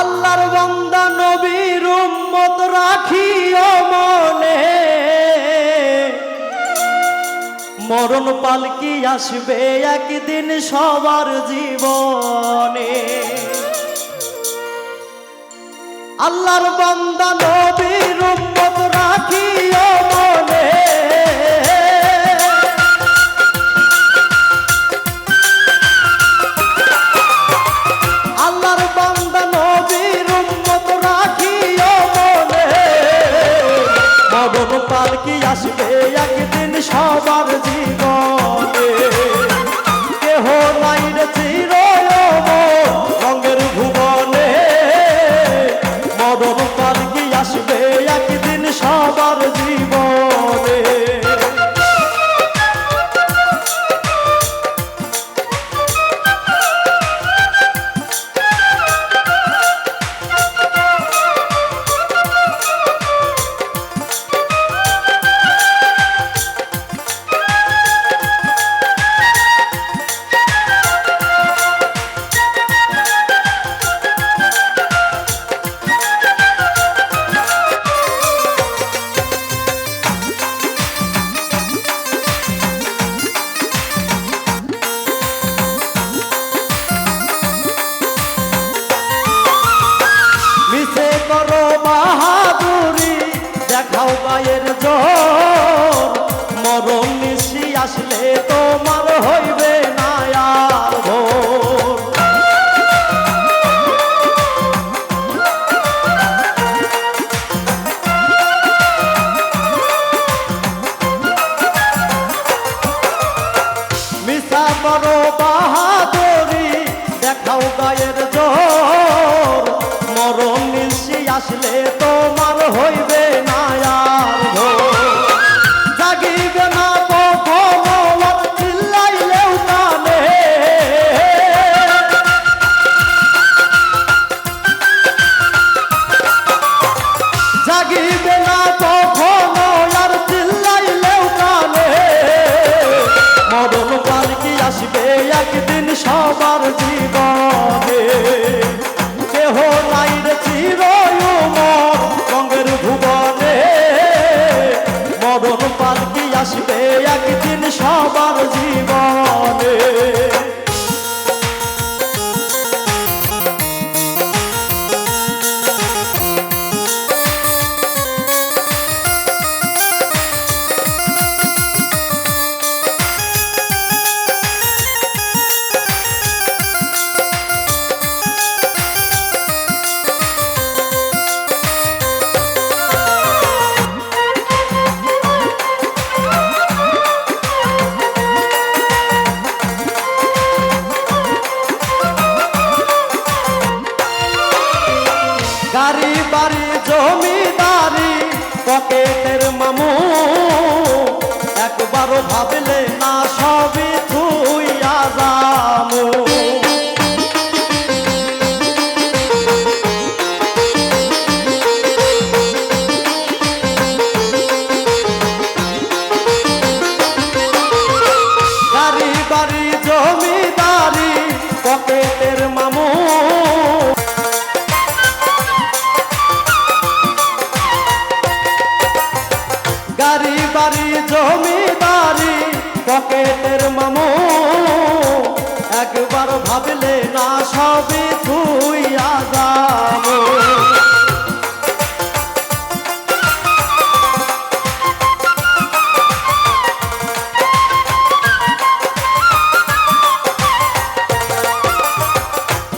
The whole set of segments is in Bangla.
আল্লাহর বান্দা নবীর উম্মত রাখিও মনে। মরণ পালকি আসবে একদিন সবার জীবনে। আল্লাহর বান্দা নবীর উম্মত রাখিও তোমার জমিদারি পকেটের মামু। একবার ভাবলে না সবই তুই আজামু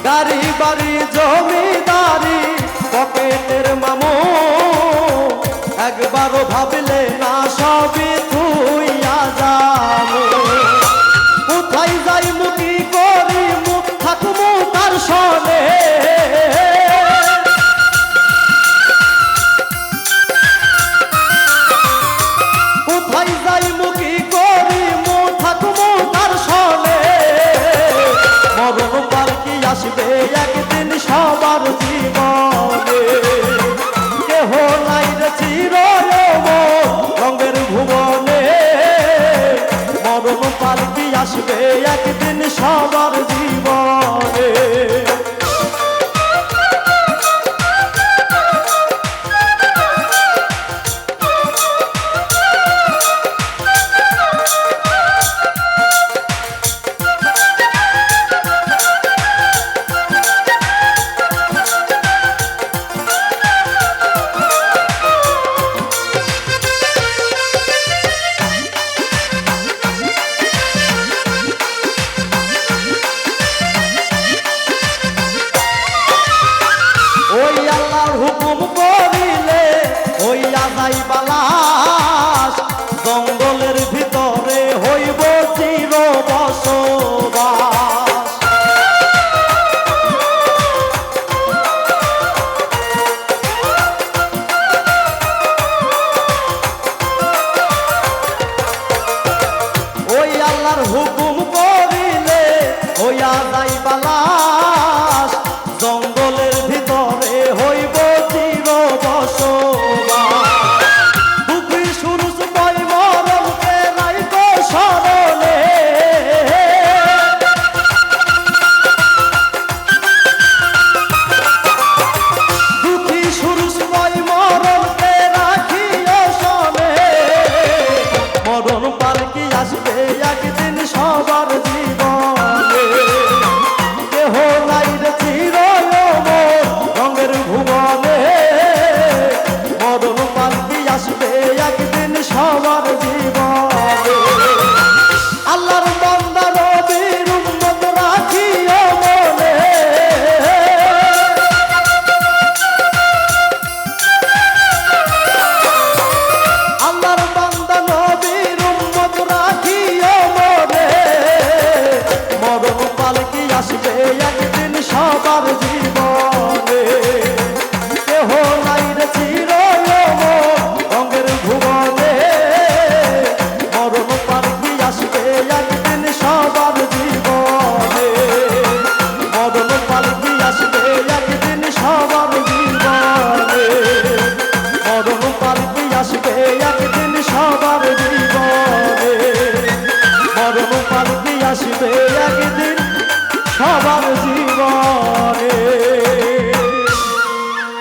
গাড়ি বাড়ি জমিদারি পকেটের মামু। একবারও ভাবলে না সবই তুই আজামু কোথায় যাই মুখি করি মুখ থাকব তার সনে। কোথায় যাই মুখি করি মুখ একদিন সবার জীবনে? সবার জীবনে আল্লাহর হুকুম করিলে ওয়া যাইবালা।